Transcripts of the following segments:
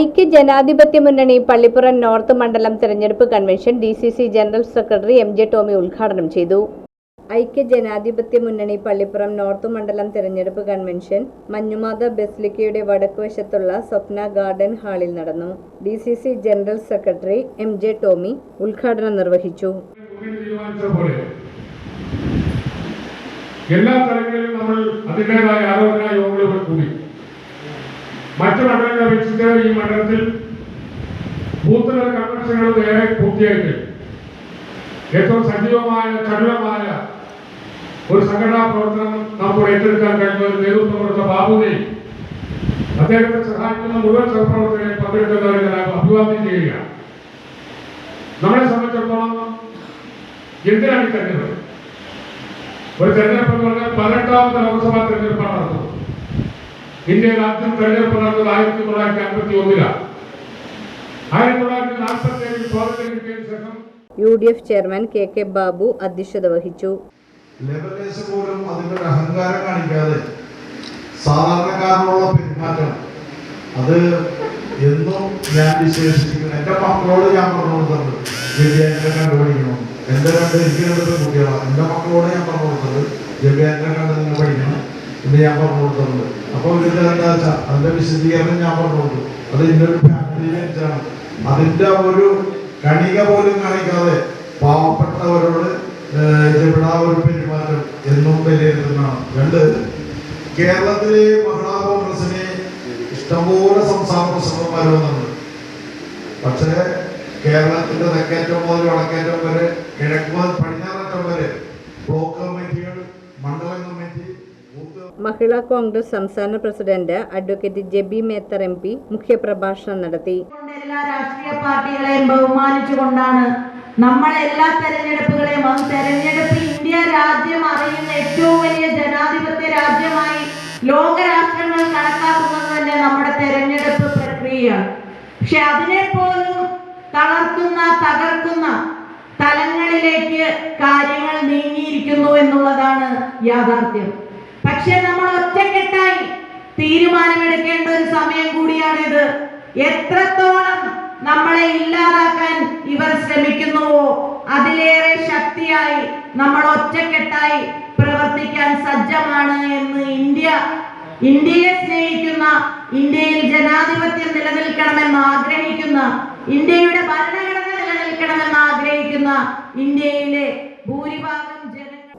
ഐക്യ ജനാധിപത്യ മുന്നണി പള്ളിപ്പുറം നോർത്ത് മണ്ഡലം തെരഞ്ഞെടുപ്പ് convention D C C general secretary M J Tomy ഉദ്ഘാടനം ചെയ്തു. ഐക്യ ജനാധിപത്യ മുന്നണി പള്ളിപ്പുറം നോർത്ത് മണ്ഡലം തെരഞ്ഞെടുപ്പ് കൺവെൻഷൻ മഞ്ഞുമാത ബെസ്ലിക്കയുടെ വടക്കുവശത്തുള്ള സ്വപ്ന ഗാർഡൻ ഹാളിൽ നടന്നു. D C C general secretary M J Tomy ഉദ്ഘാടനം നിർവഹിച്ചു. എല്ലാ തലങ്ങളിലും നമ്മൾ അതിന്റെതായ അപേക്ഷിച്ച് ഈ മണ്ഡലത്തിൽ ബൂത്ത് കൺവെൻഷനുകൾ ഏറെ പൂർത്തിയായിട്ട് ഏറ്റവും സജീവമായ ചടുലമായ ഒരു സംഘടനാ പ്രവർത്തനം നമുക്ക് ഏറ്റെടുക്കാൻ കഴിഞ്ഞ ഒരു നേതൃത്വം കൊടുത്ത ബാബുവിനെ അദ്ദേഹത്തെ സഹായിക്കുന്ന മുഴുവൻ സഹപ്രവർത്തകരെ പങ്കെടുക്കുന്നവരെ ഞാൻ അഭിവാദ്യം ചെയ്യുക നമ്മളെ സംബന്ധിച്ചിടത്തോളം എന്തിനാണ് തെരഞ്ഞെടുപ്പ്? ഒരു തെരഞ്ഞെടുപ്പ് എന്ന് പറഞ്ഞാൽ പതിനെട്ടാമത്തെ ലോക്സഭാ തെരഞ്ഞെടുപ്പാണ് നടന്നത് ഇന്ത്യയിൽ ആദ്യം തെരഞ്ഞെടുപ്പ് നടന്നത് ആയിരത്തി തൊള്ളായിരത്തി അമ്പത്തി ഒന്നിലാണ് ആയിരത്തി തൊള്ളായിരത്തി നാൽപ്പത്തി ഏഴിൽ സ്വാതന്ത്ര്യം കിട്ടിയതിനു ശേഷം U D F chairman K K Babu അധ്യക്ഷത വഹിച്ചു. പോലും അതിന്റെ ഒരു അഹങ്കാരം കാണിക്കാതെ സാധാരണക്കാരനുള്ള പെരുമാറ്റം. അത് എന്നും ഞാൻ വിശേഷിപ്പിക്കുന്നു. എന്റെ മക്കളോട് ഞാൻ പറഞ്ഞു കൊടുത്തത് ജവ്യാനെ കണ്ടുപിടിക്കണം എന്റെ രണ്ട് എനിക്ക് കുട്ടികളാണ്. എന്റെ മക്കളോട് ഞാൻ പറഞ്ഞു കൊടുത്തത് കണ്ട് നിങ്ങൾ പഠിക്കണം. എന്ന് ഞാൻ പറഞ്ഞു കൊടുത്തിട്ടുണ്ട് അപ്പോൾ ഇതിന്റെ എന്താ വെച്ചാൽ അതിന്റെ വിശദീകരണം ഞാൻ പറഞ്ഞു കൊടുത്തു അത് എന്റെ ഒരു ഫാമിലിയിലെ വെച്ചാണ്. അതിന്റെ ഒരു കണിക പോലും കാണിക്കാതെ പാവപ്പെട്ടവരോട് ഇവിടെ ഒരു പെരുമാറ്റം എന്നും വിലയിരുത്തുന്നതാണ്. രണ്ട് കേരളത്തിലെ മഹിളാ കോൺഗ്രസിനെ ഇഷ്ടംപോലെ സംസ്ഥാന പ്രസിഡന്റുമാർ വന്നിട്ടുണ്ട്. പക്ഷേ കേരളത്തിന്റെ തെക്കേറ്റം മുതൽ വടക്കേറ്റം വരെ കിഴക്ക് മുതൽ പടിഞ്ഞാറേറ്റം വരെ ബ്ലോക്ക് കമ്മിറ്റികൾ മണ്ഡലം കമ്മിറ്റി ബൂത്ത് മഹിളാ കോൺഗ്രസ് സംസ്ഥാന president advocate Jebi Mether M P മുഖ്യപ്രഭാഷണം നടത്തി. എല്ലാ രാഷ്ട്രീയ പാർട്ടികളെയും ബഹുമാനിച്ചുകൊണ്ടാണ് നമ്മൾ എല്ലാ തെരഞ്ഞെടുപ്പുകളെയും അത് തെരഞ്ഞെടുപ്പ് ഇന്ത്യ രാജ്യം അറിയുന്ന ഏറ്റവും വലിയ ജനാധിപത്യ രാജ്യമായി ലോകരാഷ്ട്രങ്ങൾ കണക്കാക്കുന്നത് തന്നെ നമ്മുടെ തെരഞ്ഞെടുപ്പ് പ്രക്രിയയാണ്. പക്ഷെ അതിനെ പോലും തളർത്തുന്ന തകർക്കുന്ന തലങ്ങളിലേക്ക് കാര്യങ്ങൾ നീങ്ങിയിരിക്കുന്നു എന്നുള്ളതാണ് യാഥാർത്ഥ്യം. പക്ഷെ നമ്മൾ ഒറ്റക്കെട്ടായി തീരുമാനമെടുക്കേണ്ട ഒരു സമയം കൂടിയാണിത്. എത്രത്തോളം നമ്മളെ ഇല്ലാതാക്കാൻ ഇവർ ശ്രമിക്കുന്നുവോ അതിലേറെ ശക്തിയായി നമ്മൾ ഒറ്റക്കെട്ടായി പ്രവർത്തിക്കാൻ സജ്ജമാണ് എന്ന് ഇന്ത്യ. ഇന്ത്യയെ സ്നേഹിക്കുന്ന ഇന്ത്യയിൽ ജനാധിപത്യം നിലനിൽക്കണമെന്ന് ആഗ്രഹിക്കുന്ന ഇന്ത്യയുടെ ഭരണഘടന നിലനിൽക്കണമെന്ന് ആഗ്രഹിക്കുന്ന ഇന്ത്യയിലെ ഭൂരിഭാഗം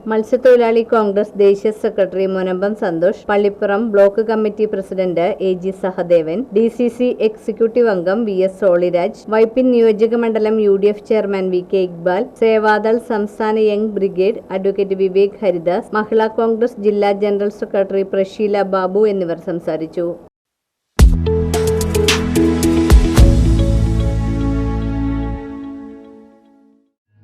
മത്സ്യത്തൊഴിലാളി കോൺഗ്രസ് ദേശീയ secretary Munambam Santhosh Pallippuram block committee president A G Sahadevan D C C executive അംഗം വി എസ് സോളിരാജ് വൈപ്പിൻ നിയോജക മണ്ഡലം U D F chairman V K Iqbal Sevadal സംസ്ഥാന young brigade advocate Vivek Haridas Mahila Congress ജില്ലാ general secretary Prasheela Babu എന്നിവർ സംസാരിച്ചു.